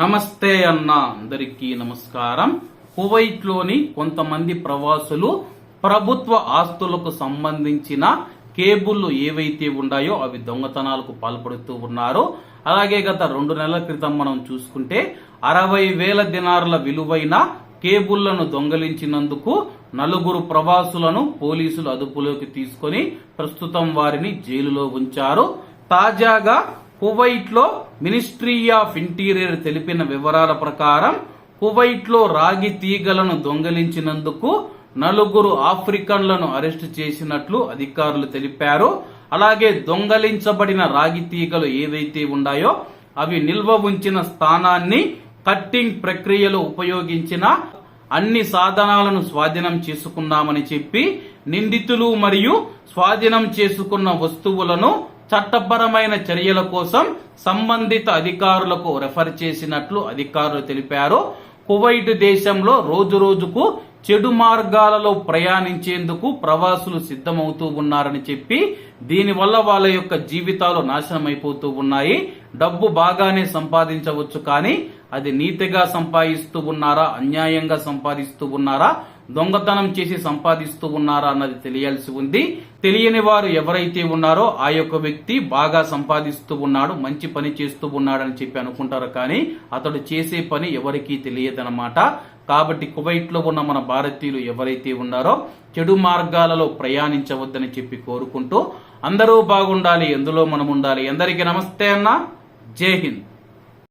నమస్తే అన్న అందరికీ నమస్కారం. కువైట్లోని కొంతమంది ప్రవాసులు ప్రభుత్వ ఆస్తులకు సంబంధించిన కేబుల్లు ఏవైతే ఉన్నాయో అవి దొంగతనాలకు పాల్పడుతూ ఉన్నారు. అలాగే గత రెండు నెలల క్రితం మనం చూసుకుంటే అరవై వేల దినారుల విలువైన కేబుళ్ళను దొంగలించినందుకు నలుగురు ప్రవాసులను పోలీసులు అదుపులోకి తీసుకొని ప్రస్తుతం వారిని జైలులో ఉంచారు. తాజాగా కువైట్లో మినిస్ట్రీ ఆఫ్ ఇంటీరియర్ తెలిపిన వివరాల ప్రకారం కువైట్లో రాగి తీగలను దొంగిలించినందుకు నలుగురు ఆఫ్రికన్లను అరెస్టు చేసినట్లు అధికారులు తెలిపారు. అలాగే దొంగలించబడిన రాగి తీగలు ఏవైతే ఉన్నాయో అవి నిల్వ ఉంచిన స్థానాన్ని కట్టింగ్ ప్రక్రియలో ఉపయోగించిన అన్ని సాధనాలను స్వాధీనం చేసుకున్నామని చెప్పి నిందితులు మరియు స్వాధీనం చేసుకున్న వస్తువులను చట్టపరమైన చర్యల కోసం సంబంధిత అధికారులకు రెఫర్ చేసినట్లు అధికారులు తెలిపారు. కువైట్ దేశంలో రోజు రోజుకు చెడు మార్గాలలో ప్రయాణించేందుకు ప్రవాసులు సిద్ధమవుతూ ఉన్నారని చెప్పి దీనివల్ల వాళ్ళ యొక్క జీవితాలు నాశనమైపోతూ ఉన్నాయి. డబ్బు బాగానే సంపాదించవచ్చు కానీ అది నీతిగా సంపాదిస్తూ ఉన్నారా అన్యాయంగా సంపాదిస్తూ ఉన్నారా దొంగతనం చేసి సంపాదిస్తూ ఉన్నారా అన్నది తెలియాల్సి ఉంది. తెలియని వారు ఎవరైతే ఉన్నారో ఆ యొక్క వ్యక్తి బాగా సంపాదిస్తూ ఉన్నాడు మంచి పని చేస్తూ ఉన్నాడని చెప్పి అనుకుంటారు కానీ అతడు చేసే పని ఎవరికీ తెలియదన్నమాట. కాబట్టి కువైట్లో ఉన్న మన భారతీయులు ఎవరైతే ఉన్నారో చెడు మార్గాలలో ప్రయాణించవద్దని చెప్పి కోరుకుంటూ అందరూ బాగుండాలి ఎందులో మనం ఉండాలి. అందరికీ నమస్తే అన్న. जय हिंद।